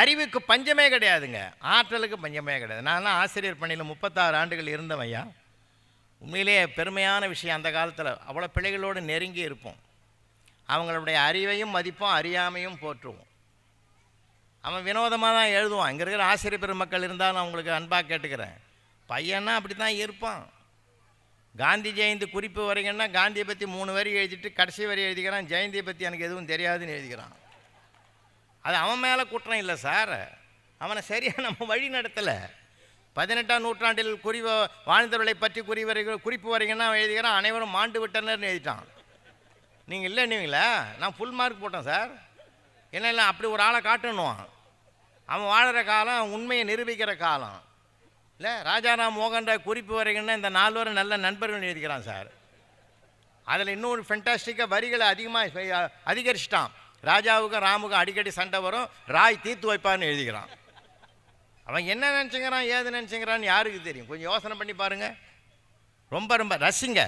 அறிவுக்கு பஞ்சமே கிடையாதுங்க. ஆற்றலுக்கு பஞ்சமே கிடையாது. நான்லாம் ஆசிரியர் பணியில் முப்பத்தாறு ஆண்டுகள் இருந்தவையா உண்மையிலே உண்மையிலேயே பெருமையான விஷயம் அந்த காலத்தில். அவ்வளோ பிள்ளைகளோடு நெருங்கி இருப்போம். அவங்களுடைய அறிவையும் மதிப்போம் அறியாமையும் போற்றுவோம். அவன் வினோதமாக தான் எழுதுவான். இங்கே இருக்கிற ஆசிரியர் பெருமக்கள் இருந்தாலும் அவங்களுக்கு அன்பாக கேட்டுக்கிறேன். பையன்னா அப்படி தான் இருப்பான். காந்தி ஜெயந்தி குறிப்பு வரைங்கன்னா காந்தியை பற்றி மூணு வரி எழுதிட்டு கடைசி வரி எழுதிக்கிறான். ஜெயந்தியை பற்றி எனக்கு எதுவும் தெரியாதுன்னு எழுதிக்கிறான். அது அவன் மேலே குற்றம் இல்லை சார். அவனை சரியாக நம்ம வழி நடத்தலை. பதினெட்டாம் நூற்றாண்டில் குறிவ வாழ்ந்தவர்களை பற்றி குறிவரை குறிப்பு வரைங்கன்னா எழுதிக்கிறான் அனைவரும் மாண்டு விட்டனர்னு எழுதிட்டான். நீங்கள்? இல்லைன்னீங்களா நான் ஃபுல் மார்க் போட்டேன் சார். என்ன இல்லை அப்படி ஒரு ஆளை காட்டணும் அவன் வாழ்கிற காலம் உண்மையை நிரூபிக்கிற காலம். இல்லை ராஜாராம் மோகன்ற குறிப்பு வரைங்கன்னா இந்த நால்வரும் நல்ல நண்பர்கள் எழுதிக்கிறான் சார். அதில் இன்னொரு ஃபென்டாஸ்டிக்காக வரிகளை அதிகமாக அதிகரிச்சிட்டான். ராஜாவுக்கும் ராமுக்கும் அடிக்கடி சண்டை வரும். ராய் தீர்த்து வைப்பான்னு எழுதிக்கிறான். அவன் என்ன நினச்சிங்கிறான் ஏது நினச்சிங்கிறான்னு யாருக்கு தெரியும்? கொஞ்சம் யோசனை பண்ணி பாருங்கள் ரொம்ப ரொம்ப ரசிங்க.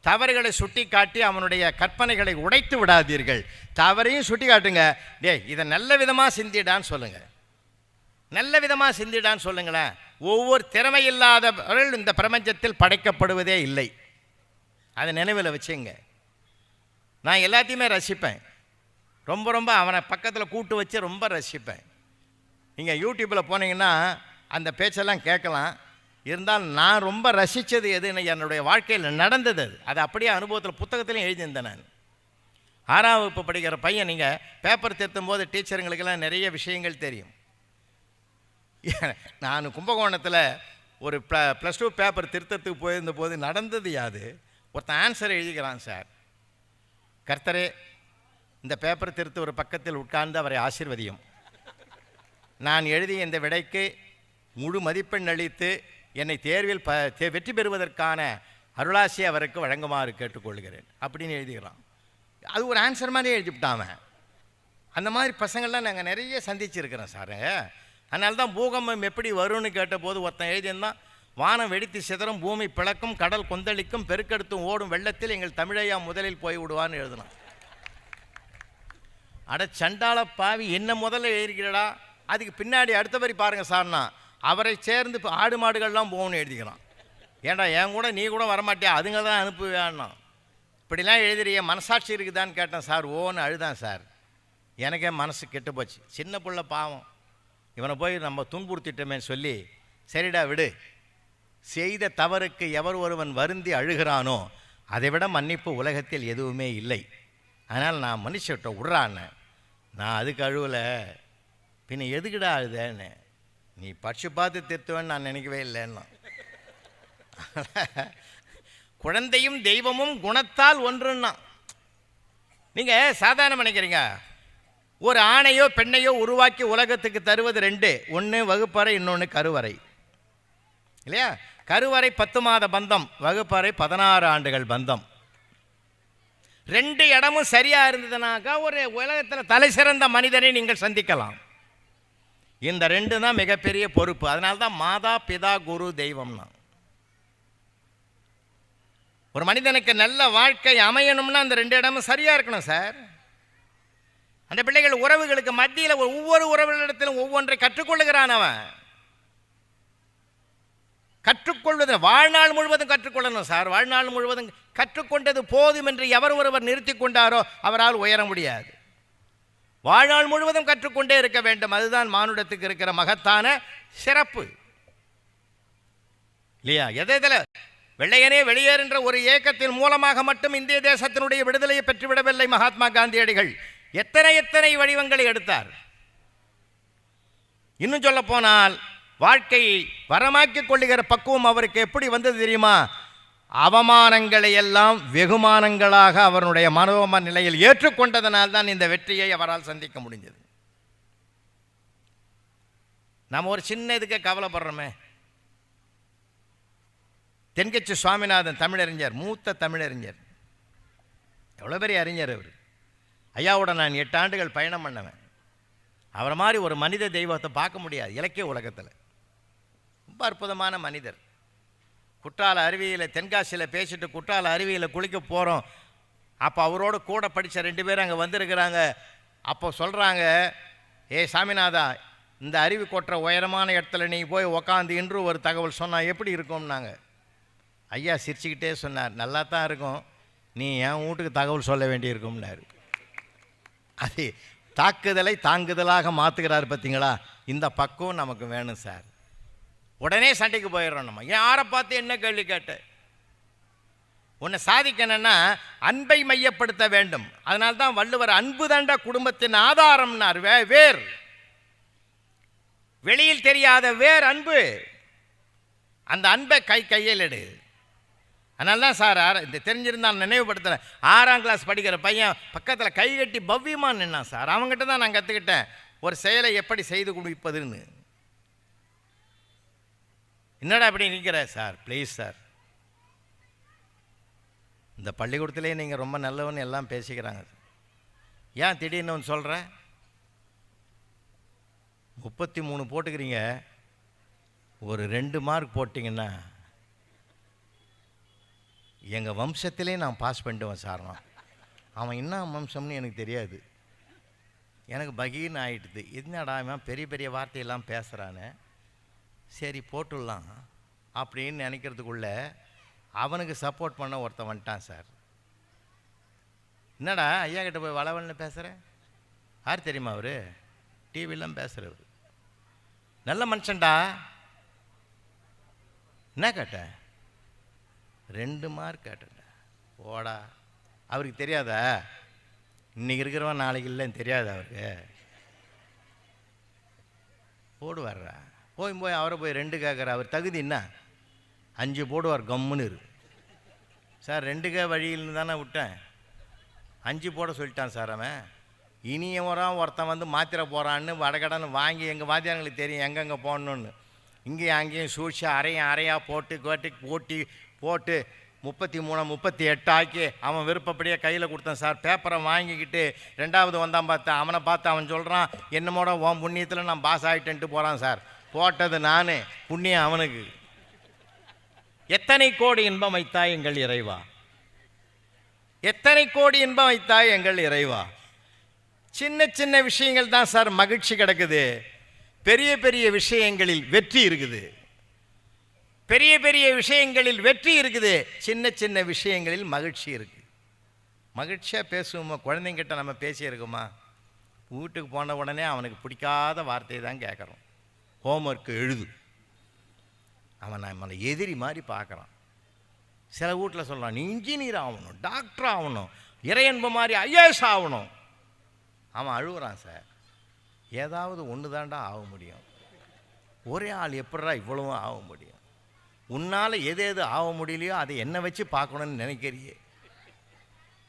தவறுகளை சுட்டி காட்டி அவனுடைய கற்பனைகளை உடைத்து விடாதீர்கள். தவறையும் சுட்டி காட்டுங்க டேய் இதை நல்ல விதமாக சிந்திடான்னு சொல்லுங்கள் நல்ல விதமாக சிந்திடான்னு சொல்லுங்களேன். ஒவ்வொரு திறமை இல்லாதவர்கள் இந்த பிரபஞ்சத்தில் படைக்கப்படுவதே இல்லை. அதை நினைவில் வச்சுங்க. நான் எல்லாத்தையுமே ரசிப்பேன். ரொம்ப ரொம்ப அவனை பக்கத்தில் கூட்டு வச்சு ரொம்ப ரசிப்பேன். நீங்கள் யூடியூப்பில் போனீங்கன்னா அந்த பேச்செல்லாம் கேட்கலாம். இருந்தாலும் நான் ரொம்ப ரசித்தது எதுன்னு என்னுடைய வாழ்க்கையில் நடந்தது அது. அது அப்படியே அனுபவத்தில் புத்தகத்திலையும் எழுதியிருந்தேன் நான். ஆறாம் வகுப்பு படிக்கிற பையன் நீங்கள் பேப்பர் திருத்தும் போது டீச்சருங்களுக்கெல்லாம் நிறைய விஷயங்கள் தெரியும். நான் கும்பகோணத்தில் ஒரு ப்ள ப்ளஸ் டூ பேப்பர் திருத்தத்துக்கு போயிருந்த போது நடந்தது யாது. ஒருத்தன் ஆன்சர் எழுதிக்கிறான் சார். கர்த்தரே இந்த பேப்பர் திருத்த ஒரு பக்கத்தில் உட்கார்ந்து அவரை ஆசிர்வதியும். நான் எழுதிய இந்த விடைக்கு முழு மதிப்பெண் அளித்து என்னை தேர்வில் ப தே- வெற்றி பெறுவதற்கான அருளாசி அவருக்கு வழங்குமாறு கேட்டுக்கொள்கிறேன். அப்படின்னு எழுதிக்கிறான் அது ஒரு ஆன்சர் மாதிரி எழுதிவிட்டான் அந்த மாதிரி பசங்கள்லாம் நாங்கள் நிறைய சந்திச்சிருக்கிறோம் சார் அதனால தான் பூகம்பம் எப்படி வரும்னு கேட்டபோது ஒருத்தன் எழுதியிருந்தான் வானம் வெடித்து சிதறும் பூமி பிளக்கும் கடல் கொந்தளிக்கும் பெருக்கெடுத்தும் ஓடும் வெள்ளத்தில் எங்கள் தமிழையா முதலில் போய் விடுவான்னு எழுதினான். அட சண்டாள பாவி என்ன முதல்ல எழுதிக்கிறடா அதுக்கு பின்னாடி அடுத்த வரி பாருங்கள் சார்னா அவரை சேர்ந்து இப்போ ஆடு மாடுகள்லாம் போகணும்னு எழுதிக்கிறான். ஏன்டா என் கூட நீ கூட வரமாட்டியா? அதுங்க தான் அனுப்புவேன்னா இப்படிலாம் எழுதுறிய மனசாட்சி இருக்குதான்னு கேட்டேன் சார். ஓன்னு அழுதான் சார். எனக்கே மனசு கெட்டு போச்சு. சின்ன பிள்ளை பாவம். இவனை போய் நம்ம துன்புறுத்திட்டோமேன்னு சொல்லி சரிடா விடு. செய்த தவறுக்கு எவர் ஒருவன் வருந்தி அழுகிறானோ அதைவிட மன்னிப்பு உலகத்தில் எதுவுமே இல்லை. அதனால் நான் மனுஷட்ட விட்றான்னு நான் அதுக்கு அழுவலை. பின்ன எதுக்குடா அழுதேன்னு. நீ பட்சு பார்த்து திருத்துவேன்னு நான் நினைக்கவே இல்லைன்னா. குழந்தையும் தெய்வமும் குணத்தால் ஒன்றுன்னா. நீங்கள் சாதாரண நினைக்கிறீங்க. ஒரு ஆணையோ பெண்ணையோ உருவாக்கி உலகத்துக்கு தருவது ரெண்டு. ஒன்று வகுப்பறை இன்னொன்று கருவறை. இல்லையா? கருவறை பத்து மாத பந்தம் வகுப்பறை பதினாறு ஆண்டுகள் பந்தம். ரெண்டு இடமும் சரியாக இருந்ததுனாக்கா ஒரு உலகத்தில் தலை சிறந்த மனிதனை நீங்கள் சந்திக்கலாம். இந்த ரெண்டு தான் மிகப்பெரிய பொறுப்பு. அதனால தான் மாதா பிதா குரு தெய்வம்னா. ஒரு மனிதனுக்கு நல்ல வாழ்க்கை அமையணும்னா அந்த ரெண்டு இடமும் சரியாக இருக்கணும் சார். அந்த பிள்ளைகள் உறவுகளுக்கு மத்தியில் ஒவ்வொரு உறவுகளிடத்திலும் ஒவ்வொன்றை கற்றுக்கொள்ளுகிறான் அவன். கற்றுக்கொள்வது வாழ்நாள் முழுவதும் கற்றுக்கொள்ளணும் சார். வாழ்நாள் முழுவதும் கற்றுக்கொண்டது போதும் என்று எவர் ஒருவர் நிறுத்தி கொண்டாரோ அவரால் உயர முடியாது. வாழ்நாள் முழுவதும் கற்றுக்கொண்டே இருக்க வேண்டும். அதுதான் மானுடத்துக்கு இருக்கிற மகத்தான சிறப்பு. இல்லையா? எதை இதில் வெள்ளையனே வெளியேறுன்ற ஒரு இயக்கத்தின் மூலமாக மட்டும் இந்திய தேசத்தினுடைய விடுதலையை பெற்றுவிடவில்லை மகாத்மா காந்தியடிகள். எத்தனை எத்தனை வடிவங்களை எடுத்தார்? இன்னும் சொல்ல போனால் வாழ்க்கையை வரமாக்கிக் கொள்ளுகிற பக்குவம் அவருக்கு எப்படி வந்தது தெரியுமா? அவமானங்களை எல்லாம் வெகுமானங்களாக அவருடைய மனோம நிலையில் ஏற்றுக்கொண்டதனால் தான் இந்த வெற்றியை அவரால் சந்திக்க முடிஞ்சது. நம்ம ஒரு சின்ன இதுக்கு கவலைப்படுறோமே. தென்கட்சி சுவாமிநாதன் தமிழறிஞர் மூத்த தமிழறிஞர். எவ்வளோ பெரிய அறிஞர் அவர். ஐயாவோட நான் எட்டு ஆண்டுகள் பயணம் பண்ணவன். அவரை மாதிரி ஒரு மனித தெய்வத்தை பார்க்க முடியாது இலக்கிய உலகத்தில். ரொம்ப அற்புதமான மனிதர். குற்றால அருவியில் தென்காசியில் பேசிட்டு குற்றால அருவியில் குளிக்க போகிறோம் அப்போ அவரோட கூட படித்த ரெண்டு பேரும் அங்கே வந்திருக்கிறாங்க. அப்போ சொல்கிறாங்க ஏ சாமிநாதா இந்த அருவி கொட்டுற உயரமான இடத்துல நீ போய் உக்காந்து இன்று ஒரு தகவல் சொன்னால் எப்படி இருக்கும்னாங்க? ஐயா சிரிச்சுக்கிட்டே சொன்னார் நல்லா தான் இருக்கும். நீ என் வீட்டுக்கு தகவல் சொல்ல வேண்டியிருக்கும்னார். அது தாக்குதலை தாங்குதலாக மாற்றுகிறார் பார்த்தீங்களா இந்த பக்குவம் நமக்கு வேணும் சார். உடனே சண்டைக்கு போயிடுறோம் நம்ம. யாரை பார்த்து என்ன கேள்வி கேட்ட உன்னை சாதிக்கணும்னா அன்பை மையப்படுத்த வேண்டும். அதனால தான் வள்ளுவர் அன்பு தண்ட குடும்பத்தின் ஆதாரம்னார். வே வேர். வெளியில் தெரியாத வேர் அன்பு. அந்த அன்பை கை கையில் எடு. அதனால தான் சார் இந்த தெரிஞ்சிருந்தால் நான் நினைவுபடுத்துகிறேன் ஆறாம் கிளாஸ் படிக்கிற பையன் பக்கத்தில் கை கட்டி பவ்யமாக நின்னான் சார். அவங்ககிட்ட தான் நான் கற்றுக்கிட்டேன் ஒரு செயலை எப்படி செய்து கொடுப்பதுன்னு. என்னடா இப்படி நிற்கிற? சார் ப்ளீஸ் சார் இந்த பள்ளிக்கூடத்துலேயே நீங்கள் ரொம்ப நல்லவன்னு எல்லாம் பேசிக்கிறாங்க ஏன் திடீர்னு ஒன்று சொல்கிற முப்பத்தி மூணு போட்டுக்கிறீங்க. ஒரு ரெண்டு மார்க் போட்டிங்கன்னா எங்கள் வம்சத்திலே நான் பாஸ் பண்ணிடுவேன் சார் நான். அவன் என்ன வம்சம்னு எனக்கு தெரியாது. எனக்கு பகீர்னு ஆகிட்டுது என்னடா இவன் பெரிய பெரிய வார்த்தையெல்லாம் பேசுகிறானே சரி போட்டுடலாம் அப்படின்னு நினைக்கிறதுக்குள்ள அவனுக்கு சப்போர்ட் பண்ண ஒருத்தன் வந்துட்டான் சார். என்னடா ஐயா கிட்ட போய் வளவல்னு பேசுகிறேன் யார் தெரியுமா அவர்? டிவிலாம் பேசுகிறவர் நல்ல மனுஷன்டா. என்ன கேட்டேன் ரெண்டு மார்க் கேட்டேன்டா. ஓடா அவருக்கு தெரியாதா? இன்றைக்கி இருக்கிறவன் நாளைக்கு இல்லைன்னு தெரியாது அவருக்கு? போடுவார்ரா. போய் போய் அவரை போய் ரெண்டு கேட்குற அவர் தகுதி என்ன? அஞ்சு போடுவார் கம்முன்னு இரு. சார் ரெண்டுக்கே வழியில்னு தானே விட்டேன். அஞ்சு போட சொல்லிட்டான் சார் அவன். இனிய ஒருத்தன் வந்து மாத்திரை போகிறான்னு வடகடன்னு வாங்கி எங்கள் வாத்தியாரங்களுக்கு தெரியும் எங்கெங்கே போடணுன்னு இங்கேயும் அங்கேயும் சூழ்ச்சி அரையும் அரையாக போட்டு கோட்டி போட்டி போட்டு முப்பத்தி மூணு முப்பத்தி எட்டு ஆக்கி அவன் விருப்பப்படியே கையில் கொடுத்தான் சார். பேப்பரை வாங்கிக்கிட்டு ரெண்டாவது வந்தான் பார்த்தேன் அவனை பார்த்து அவன் சொல்கிறான் என்னமோட உன் புண்ணியத்தில் நான் பாஸ் ஆகிட்டேன்ட்டு போகிறான் சார். போட்டது நானே புண்ணியம் அவனுக்கு. எத்தனை கோடி இன்பம் வைத்தாய் எங்கள் இறைவா? எத்தனை கோடி இன்பம் வைத்தாய் எங்கள் இறைவா? சின்ன சின்ன விஷயங்கள் தான் சார் மகிழ்ச்சி கிடக்குது. பெரிய பெரிய விஷயங்களில் வெற்றி இருக்குது. பெரிய பெரிய விஷயங்களில் வெற்றி இருக்குது. சின்ன சின்ன விஷயங்களில் மகிழ்ச்சி இருக்கு. மகிழ்ச்சியாக பேசுவோமா? குழந்தைங்கிட்ட நம்ம பேசியிருக்கோமா? வீட்டுக்கு போன உடனே அவனுக்கு பிடிக்காத வார்த்தையை தான் கேட்குறோம். ஹோம்ஒர்க்கு எழுது. அவன் நம்மளை எதிரி மாதிரி பார்க்குறான். சில வீட்டில் சொல்கிறான் நீ இன்ஜினியர் ஆகணும் டாக்டர் ஆகணும் இறையன்பு மாதிரி ஐஏஎஸ் ஆகணும் அவன் அழுகுறான் சார் ஏதாவது ஒன்று தாண்டா ஆக முடியும். ஒரே ஆள் எப்படிடா இவ்வளவும் ஆக முடியும்? உன்னால் எது எது ஆக முடியலையோ அதை என்ன வச்சு பார்க்கணும்னு நினைக்கிறியே?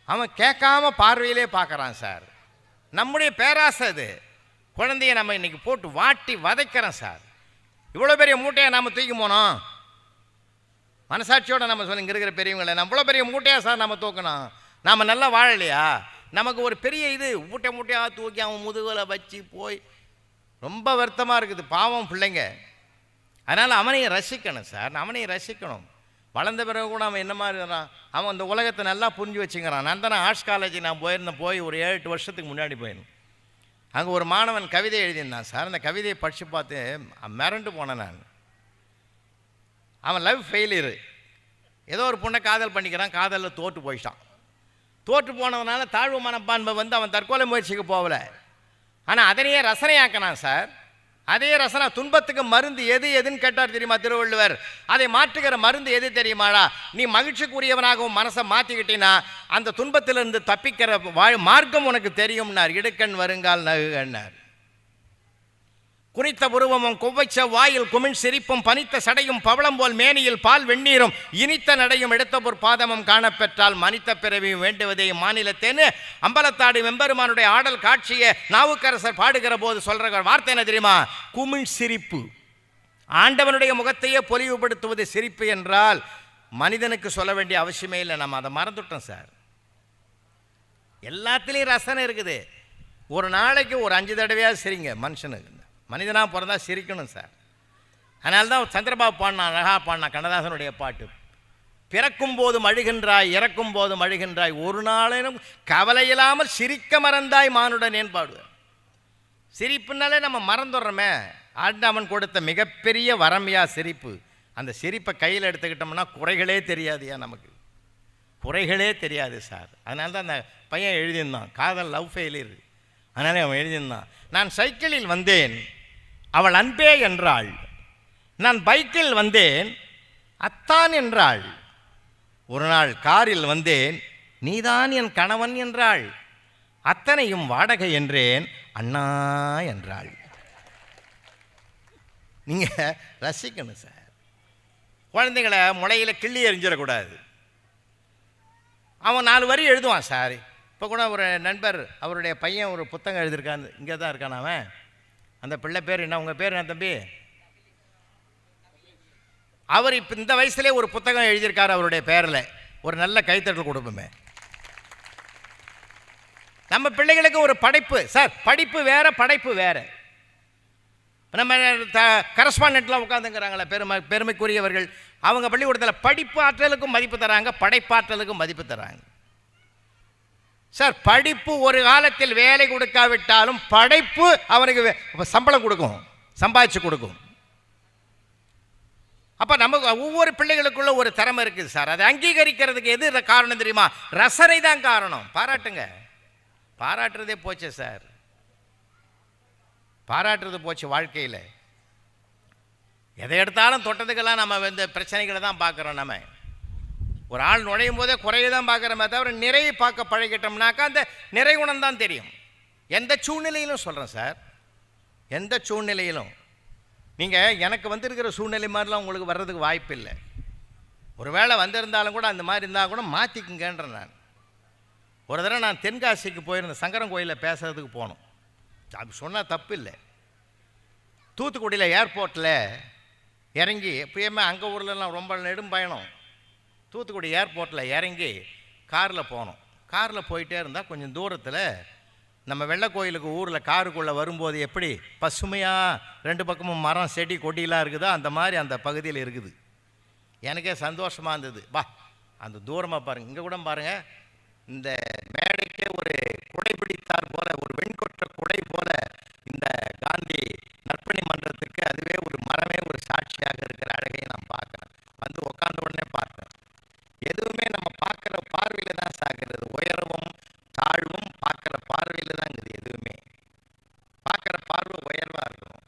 அவன் கேட்காம பார்வையிலே பார்க்குறான் சார். நம்முடைய பேராசை அது. குழந்தைய நம்ம இன்னைக்கு போட்டு வாட்டி வதைக்கிறோம் சார். இவ்வளோ பெரிய மூட்டையை நாம் தூக்கி போனோம்? மனசாட்சியோடு நம்ம சொல்லி இங்கே இருக்கிற பெரியவங்களை நம்ம இவ்வளோ பெரிய மூட்டையாக சார் நம்ம தூக்கணும் நாம் நல்லா வாழலையா? நமக்கு ஒரு பெரிய இது மூட்டை மூட்டையாக தூக்கி அவன் முதுகில் வச்சு போய் ரொம்ப வருத்தமாக இருக்குது பாவம் பிள்ளைங்க. அதனால் அவனையும் ரசிக்கணும் சார் அவனையும் ரசிக்கணும். வளர்ந்த பிறகு கூட அவன் என்ன மாதிரி இருக்கிறான் அவன் இந்த உலகத்தை நல்லா புரிஞ்சு வச்சுக்கிறான். நான் தானே ஆர்ட்ஸ் காலேஜ் நான் போயிருந்தேன் போய் ஒரு ஏழு எட்டு வருஷத்துக்கு முன்னாடி போயிருந்தேன். அங்கே ஒரு மாணவன் கவிதை எழுதியிருந்தான் சார் அந்த கவிதையை படித்து பார்த்து மிரண்டு போனேன் நான். அவன் லவ் ஃபெயிலியரு ஏதோ ஒரு பொண்ணை காதல் பண்ணிக்கிறான் காதலில் தோற்று போயிட்டான். தோற்று போனதுனால தாழ்வு மனப்பான்மை வந்து அவன் தற்கொலை முயற்சிக்கு போகல. ஆனால் அதனையே ரசனையாக்கினான் சார். அதே ரசனா துன்பத்துக்கு மருந்து எது எதுன்னு கேட்டார் தெரியுமா திருவள்ளுவர்? அதை மாற்றுகிற மருந்து எது தெரியுமாடா? நீ மகிழ்ச்சிக்குரியவனாகவும் மனசை மாற்றிக்கிட்டீங்கன்னா அந்த துன்பத்திலிருந்து தப்பிக்கிற வாழ் மார்க்கம் உனக்கு தெரியும்னார். இடுக்கண் வருங்கால் நகுகன்னார். குறித்த புருவமும் குவைச்ச வாயில் குமிழ் சிரிப்பும் பனித்த சடையும் பவளம் போல் மேனியில் பால் வெந்நீரும் இனித்த நடையும் எடுத்தபொர் பாதமும் காணப்பெற்றால் மனித பிறவியும் வேண்டுவதே மாநிலத்தேன்னு அம்பலத்தாடு வெம்பெருமானுடைய ஆடல் காட்சியை நாவுக்கரசர் பாடுகிற போது சொல்கிற வார்த்தை என்ன தெரியுமா? குமிழ் சிரிப்பு. ஆண்டவனுடைய முகத்தையே பொலிவுபடுத்துவது சிரிப்பு என்றால் மனிதனுக்கு சொல்ல வேண்டிய அவசியமே இல்லை. நம்ம அதை மறந்துட்டோம் சார். எல்லாத்துலேயும் ரசனை இருக்குது. ஒரு நாளைக்கு ஒரு அஞ்சு தடவையாக சரிங்க மனுஷனுக்கு. மனிதனாக பிறந்தா சிரிக்கணும் சார். அதனால தான் சந்திரபாபு பாடினா அழகா பாடினா கண்ணதாசனுடைய பாட்டு. பிறக்கும் போதும் அழுகின்றாய் இறக்கும் போதும் அழுகின்றாய் ஒரு நாளேனும் கவலை இல்லாமல் சிரிக்க மறந்தாய் மானுடன் ஏன் பாடுவேன்? சிரிப்புனாலே நம்ம மறந்துடுறோமே. ஆண்டவன் கொடுத்த மிகப்பெரிய வரமையா சிரிப்பு. அந்த சிரிப்பை கையில் எடுத்துக்கிட்டோம்னா குறைகளே தெரியாதுயா நமக்கு. குறைகளே தெரியாது சார். அதனால தான் அந்த பையன் எழுதியிருந்தான் காதல் லவ் ஃபெயிலியர். அதனாலே அவன் எழுதியிருந்தான். நான் சைக்கிளில் வந்தேன் அவள் அன்பே என்றாள். நான் பைக்கில் வந்தேன் அத்தான் என்றாள். ஒரு நாள் காரில் வந்தேன் நீதான் என் கணவன் என்றாள். அத்தனையும் வாடகை என்றேன் அண்ணா என்றாள். நீங்கள் ரசிக்கணும் சார். குழந்தைங்களை முளையில் கிள்ளி எறிஞ்சிடக்கூடாது. அவன் நாலு வரி எழுதுவான் சார். இப்போ கூட ஒரு நண்பர் அவருடைய பையன் ஒரு புத்தகம் எழுதியிருக்கான். இங்கே தான் இருக்கான் அவன். அந்த பிள்ளை பேர் என்ன? உங்கள் பேர் என்ன தம்பி? அவர் இப்போ இந்த வயசுலேயே ஒரு புத்தகம் எழுதியிருக்காரு அவருடைய பேரில். ஒரு நல்ல கைத்தட்டல் கொடுப்போமே. நம்ம பிள்ளைகளுக்கு ஒரு படைப்பு. சார் படிப்பு வேற படைப்பு வேற. நம்ம த கரஸ்பாண்டெண்ட்லாம் உட்காந்துங்கிறாங்களே பெருமை பெருமைக்குரியவர்கள். அவங்க பள்ளிக்கூடத்தில் படிப்பு ஆற்றலுக்கும் மதிப்பு தராங்க படைப்பாற்றலுக்கும் மதிப்பு தராங்க. சார் படிப்பு ஒரு காலத்தில் வேலை கொடுக்காவிட்டாலும் படைப்பு அவனுக்கு சம்பளம் கொடுக்கும் சம்பாதிச்சு கொடுக்கும். அப்போ நமக்கு ஒவ்வொரு பிள்ளைகளுக்குள்ள ஒரு திறமை இருக்குது சார். அதை அங்கீகரிக்கிறதுக்கு எது காரணம் தெரியுமா? ரசனை தான் காரணம். பாராட்டுங்க. பாராட்டுறதே போச்சு சார். பாராட்டுறது போச்சு வாழ்க்கையில். எதை எடுத்தாலும் தொட்டதுக்கெல்லாம் நம்ம இந்த பிரச்சனைகளை தான் பார்க்குறோம் நம்ம. ஒரு ஆள் நுழையும் போதே குறையை தான் பார்க்குறமே தவிர நிறைய பார்க்க பழகிட்டோம்னாக்கா அந்த நிறை குணம் தான் தெரியும். எந்த சூழ்நிலையிலும் சொல்கிறேன் சார். எந்த சூழ்நிலையிலும். நீங்கள் எனக்கு வந்திருக்கிற சூழ்நிலை மாதிரிலாம் உங்களுக்கு வர்றதுக்கு வாய்ப்பு இல்லை. ஒருவேளை வந்திருந்தாலும் கூட அந்த மாதிரி இருந்தால் கூட மாற்றிக்குங்கன்றேன் நான். ஒரு தடவை நான் தென்காசிக்கு போயிருந்தேன். சங்கரன் கோயிலில் பேசுகிறதுக்கு போனோம். அப்படி சொன்னால் தப்பு இல்லை. தூத்துக்குடியில் ஏர்போர்ட்டில் இறங்கி எப்பயுமே அங்கே ஊர்லலாம் ரொம்ப நெடும் பயணம். தூத்துக்குடி ஏர்போர்ட்டில் இறங்கி காரில் போனோம். காரில் போயிட்டே இருந்தால் கொஞ்சம் தூரத்தில் நம்ம வெள்ளக்கோயிலுக்கு ஊரில் காருக்குள்ளே வரும்போது எப்படி பசுமையாக ரெண்டு பக்கமும் மரம் செடி கொடியெலாம் இருக்குதோ அந்த மாதிரி அந்த பகுதியில் இருக்குது. எனக்கே சந்தோஷமாக இருந்தது. வா அந்த தூரமாக பாருங்கள் இங்கே கூட பாருங்கள் இந்த மேடைக்கே ஒரு குடைபிடித்தார் போல ஒரு வெண் குடை போல இந்த காந்தி நற்பணி மன்றத்துக்கு அதுவே ஒரு மரமே ஒரு சாட்சியாக இருக்கிற அழகை நான் பார்க்குறேன் வந்து உட்கார்ந்த உடனே பார்த்தேன் எதுவுமே நம்ம பார்க்குற பார்வையில் தான் சாகிறது உயரமும் தாழ்வும் பார்க்குற பார்வையில் தான் இருக்குது எதுவுமே பார்க்குற பார்வை உயர்வாக இருக்கும்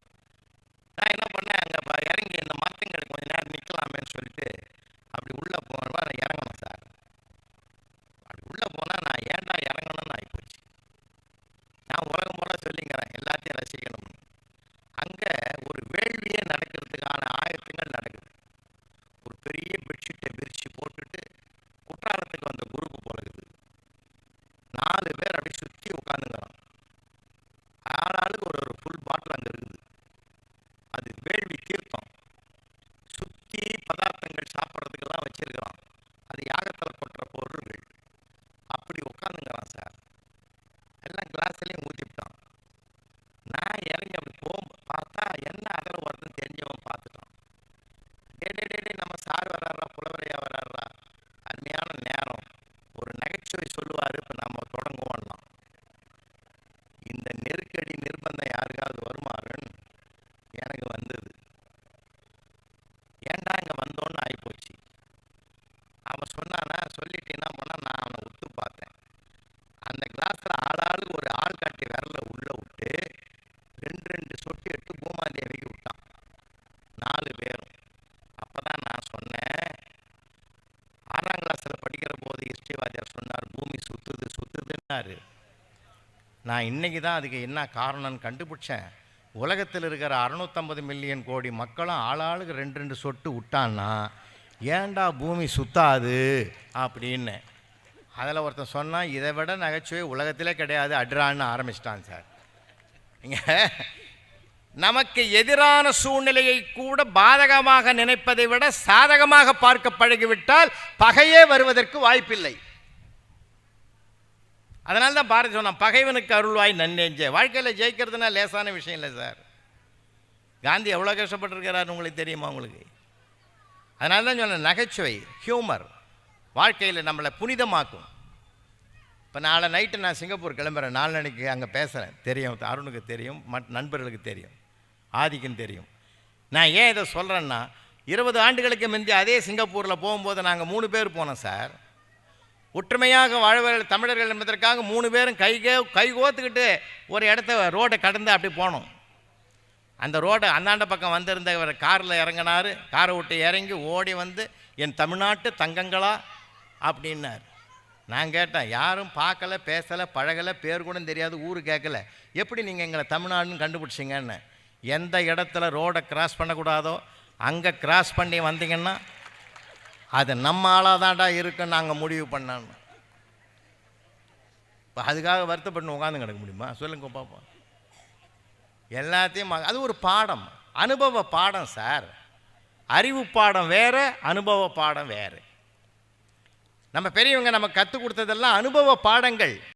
நான் என்ன பண்ணேன் அங்கே இறங்கி இந்த மரத்துங்களுக்கு கொஞ்ச நேரம் நிற்கலாமேன்னு சொல்லிட்டு அப்படி உள்ளே போன இறங்கணும் சார் அப்படி உள்ளே போனால் நான் ஏன்டா இறங்கணும்னு ஆகிப்போச்சு நான் உலகம் போல சொல்லிங்கிறேன். எல்லாத்தையும் ரசிக்கணும் அங்கே ஒரு வேள்வியே நடக்கிறதுக்கான ஆயத்தங்கள் நடக்குது ஒரு பெரிய பெட்ஷீட்டை விரிச்சு போட்டுட்டு குற்றாலத்துக்கு வந்த குரூப்பு போலகுது நாலு பேர் அப்படி சுற்றி உட்காந்துங்கிறோம் ஆளாளுக்கு ஒரு ஒரு ஃபுல் பாட்டில் அங்கே இருக்குது அது வேள்வி தீர்த்தம் சுற்றி பதார்த்தங்கள் சாப்பிட்றதுக்கெல்லாம் வச்சிருக்கிறோம் அது யாகத்தில் கொட்டுற பொருள்கள் அப்படி உட்காந்துங்கிறான் சார் எல்லாம் கிளாஸ்லேயும் ஊற்றிவிட்டான் நான் இறங்கி அப்படி போகும் பார்த்தா என்ன அதில் ஒரு தெரிஞ்சவன் பார்த்துட்டான் டே டே டே, டே நம்ம சார் வர்றாரா புலவரையா வர்றாரா அருமையான நேரம் ஒரு நகைச்சுவை சொல்லுவார் இப்போ நம்ம தொடங்குவோம்லாம் இந்த நெருக்கடி நிர்பந்தம் யாருக்காவது வருமாறுன்னு எனக்கு வந்தது ஏன்டா இங்கே வந்தோன்னு ஆகிப்போச்சு அவன் சொன்னானா சொல்லிட்டு என்ன பண்ணா நான் அவனை உத்து பார்த்தேன் அந்த கிளாஸில் ஆளாளு ஒரு ஆள் காட்டி விரல உள்ளே விட்டு ரெண்டு ரெண்டு சொட்டு எடுத்து பூமாதேவிக்கு விட்டான். நாலு பேரும். அப்போ தான் நான் சொன்னேன் ஆறாம் கிளாஸில் படிக்கிற போது ஹிஸ்ட்ரி வாத்தியார் சொன்னார் பூமி சுற்றுது சுற்றுதுன்னாரு நான் இன்றைக்கி தான் அதுக்கு என்ன காரணம்னு கண்டுபிடிச்சேன். உலகத்தில் இருக்கிற அறுநூத்தம்பது மில்லியன் கோடி மக்களும் ஆளாளுக்கு ரெண்டு ரெண்டு சொட்டு விட்டான்னா ஏன்டா பூமி சுத்தாது? அப்படின்னு. அதில் ஒருத்தன் சொன்னால் இதை விட நகைச்சுவை உலகத்திலே கிடையாது. அட்ரான்னு ஆரம்பிச்சிட்டான் சார். நீங்கள் நமக்கு எதிரான சூழ்நிலையை கூட பாதகமாக நினைப்பதை விட சாதகமாக பார்க்க பழகிவிட்டால் பகையே வருவதற்கு வாய்ப்பில்லை. அதனால தான் பாரதி சொன்னான் பகைவனுக்கு அருள்வாய் நன்னெஞ்சே. வாழ்க்கையில் ஜெயிக்கிறதுனா லேசான விஷயம் இல்லை சார். காந்தி எவ்வளோ கஷ்டப்பட்டிருக்கிறாரு உங்களுக்கு தெரியுமா உங்களுக்கு? அதனால தான் சொன்னேன் நகைச்சுவை ஹியூமர். வாழ்க்கையில் நம்மளை புனிதமாக்கும். இப்போ நாளை நைட்டு நான் சிங்கப்பூர் கிளம்புறேன். நாளன்னைக்கு அங்கே பேசுகிறேன் தெரியும். அருணுக்கு தெரியும். மற்ற நண்பர்களுக்கு தெரியும். ஆதிக்கும் தெரியும். நான் ஏன் இதை சொல்கிறேன்னா இருபது ஆண்டுகளுக்கு முந்தி அதே சிங்கப்பூரில் போகும்போது நாங்கள் மூணு பேர் போனோம் சார். ஒற்றுமையாக வாழ்வர்கள் தமிழர்கள் என்பதற்காக மூணு பேரும் கைகே கைகோத்துக்கிட்டு ஒரு இடத்த ரோட்டை கடந்து அப்படி போனோம். அந்த ரோடை அந்தாண்ட பக்கம் வந்திருந்தவர் காரில் இறங்கினார். காரை விட்டு இறங்கி ஓடி வந்து என் தமிழ்நாட்டு தங்கங்களா அப்படின்னார். நான் கேட்டேன் யாரும் பார்க்கல பேசலை பழகலை பேர் கூட தெரியாது ஊர் கேட்கல. எப்படி நீங்கள் எங்களை தமிழ்நாடுன்னு கண்டுபிடிச்சிங்கன்னு? எந்த இடத்துல ரோடை கிராஸ் பண்ணக்கூடாதோ அங்கே கிராஸ் பண்ணி வந்தீங்கன்னா அது நம்ம ஆளாக தான்டா இருக்குன்னு நாங்கள் முடிவு பண்ணோன்னு இப்போ அதுக்காக வருத்தப்பட்டு உட்காந்து கிடக்க முடியுமா? சொல்லுங்க பார்ப்போம் எல்லாத்தையும் அது ஒரு பாடம். அனுபவ பாடம் சார். அறிவு பாடம் வேறு அனுபவ பாடம் வேறு. நம்ம பெரியவங்க நம்ம கற்றுக் கொடுத்ததெல்லாம் அனுபவ பாடங்கள்.